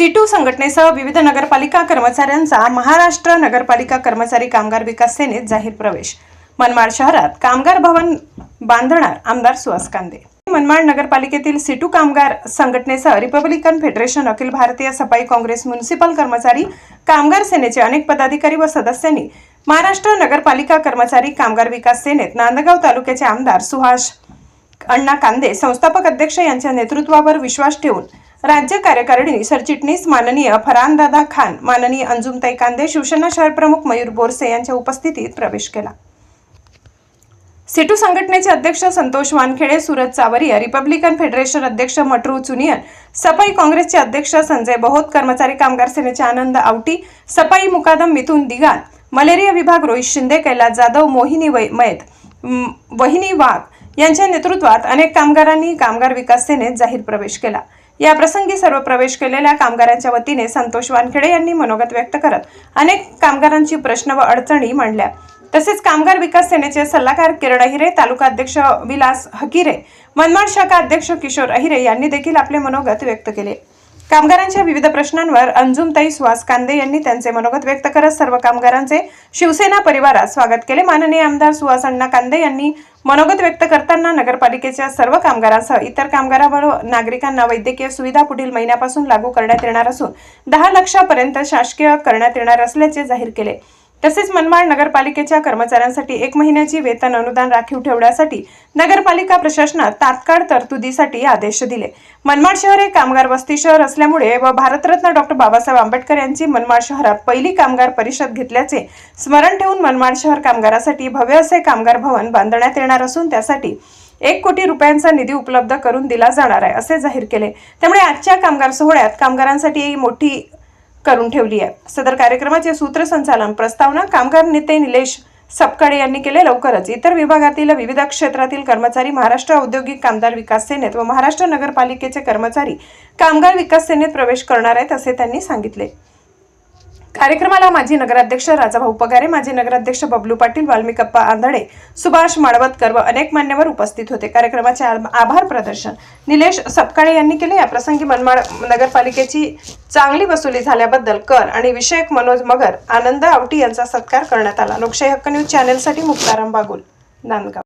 सीटू संघटनेसह विविध नगरपालिका कर्मचाऱ्यांचा महाराष्ट्र नगरपालिका कर्मचारी कामगार विकास सेनेत जाहीर प्रवेश. मनमाड शहरात कामगार भवन बांधणार आमदार सुहास कांदे. मनमाड नगरपालिकेतील सिटू कामगार संघटनेसह रिपब्लिकन फेडरेशन अखिल भारतीय सफाई काँग्रेस म्युनिसिपल कर्मचारी कामगार सेनेचे अनेक पदाधिकारी व सदस्यांनी महाराष्ट्र नगरपालिका कर्मचारी कामगार विकास सेनेत नांदगाव तालुक्याचे आमदार सुहास अण्णा कांदे संस्थापक अध्यक्ष यांच्या नेतृत्वावर विश्वास ठेवून राज्य कार्यकारिणी सरचिटणीस माननीय फरानदादा खान माननीय अंजुमताई कांदे शिवसेना शहर प्रमुख मयूर बोरसे यांच्या उपस्थितीत प्रवेश केला. सिटू संघटनेचे अध्यक्ष संतोष वानखेडे सुरज चावरिया रिपब्लिकन फेडरेशन अध्यक्ष मटरू चुनियन सफाई काँग्रेसचे अध्यक्ष संजय बहोत कर्मचारी कामगार सेनेचे आनंद आवटी सफाई मुकादम मिथुन दिगान मलेरिया विभाग रोहित शिंदे कैलास जाधव मोहिनी वै- मयत वहिनी वाघ यांच्या नेतृत्वात अनेक कामगारांनी कामगार विकास सेनेत जाहीर प्रवेश केला. या प्रसंगी सर्व प्रवेश केलेल्या कामगारांच्या वतीने संतोष वानखेडे यांनी मनोगत व्यक्त करत अनेक कामगारांची प्रश्न व अडचणी मांडल्या. तसेच कामगार विकास सेनेचे सल्लागार किरण अहिरे तालुका अध्यक्ष विलास हकिरे मनमाड शाखा अध्यक्ष किशोर अहिरे यांनी देखील आपले मनोगत व्यक्त केले. कामगारांच्या विविध प्रश्नांवर अंजुमताई सुहास कांदे यांनी त्यांचे मनोगत व्यक्त करत सर्व कामगारांचे शिवसेना परिवारात स्वागत केले. माननीय आमदार सुहास अण्णा कांदे यांनी मनोगत व्यक्त करताना नगरपालिकेच्या सर्व कामगारांसह इतर कामगारांवर नागरिकांना वैद्यकीय सुविधा पुढील महिन्यापासून लागू करण्यात येणार असून दहा लक्षापर्यंत शासकीय करण्यात येणार असल्याचे जाहीर केले. तसेच मनमाड नगरपालिकेच्या कर्मचाऱ्यांसाठी एक महिन्याची वेतन अनुदान राखीव ठेवण्यासाठी नगरपालिका प्रशासनात तात्काळ तरतुदीसाठी आदेश दिले. मनमाड शहर हे कामगार वस्ती शहर असल्यामुळे व भारतरत्न डॉक्टर बाबासाहेब आंबेडकर यांची मनमाड शहरात पहिली कामगार परिषद घेतल्याचे स्मरण ठेवून मनमाड शहर कामगारासाठी भव्य असे कामगार भवन बांधण्यात येणार असून त्यासाठी एक कोटी रुपयांचा निधी उपलब्ध करून दिला जाणार आहे असे जाहीर केले. त्यामुळे आजच्या कामगार सोहळ्यात कामगारांसाठी मोठी करून ठेवली आहे. सदर कार्यक्रमाचे सूत्रसंचालन प्रस्तावना कामगार नेते निलेश सपकाळे यांनी केले लवकरच. इतर विभागातील विविध क्षेत्रातील कर्मचारी महाराष्ट्र औद्योगिक कामगार विकास सेनेत व महाराष्ट्र नगरपालिकेचे कर्मचारी कामगार विकास सेनेत प्रवेश करणार आहेत असे त्यांनी सांगितले. कार्यक्रमाला माजी नगराध्यक्ष राजाभाऊ पगारे माजी नगराध्यक्ष बबलू पाटील वाल्मिकप्पा आंधळे सुभाष माळवतकर व अनेक मान्यवर उपस्थित होते. कार्यक्रमाचे आभार प्रदर्शन निलेश सपकाळे यांनी केले. या प्रसंगी मनमाड नगरपालिकेची चांगली वसुली झाल्याबद्दल कर आणि विषयक मनोज मगर आनंद आवटी यांचा सत्कार करण्यात आला. लोकशाही हक्क न्यूज चॅनेलसाठी मुक्ताराम बागुल नांदगाव.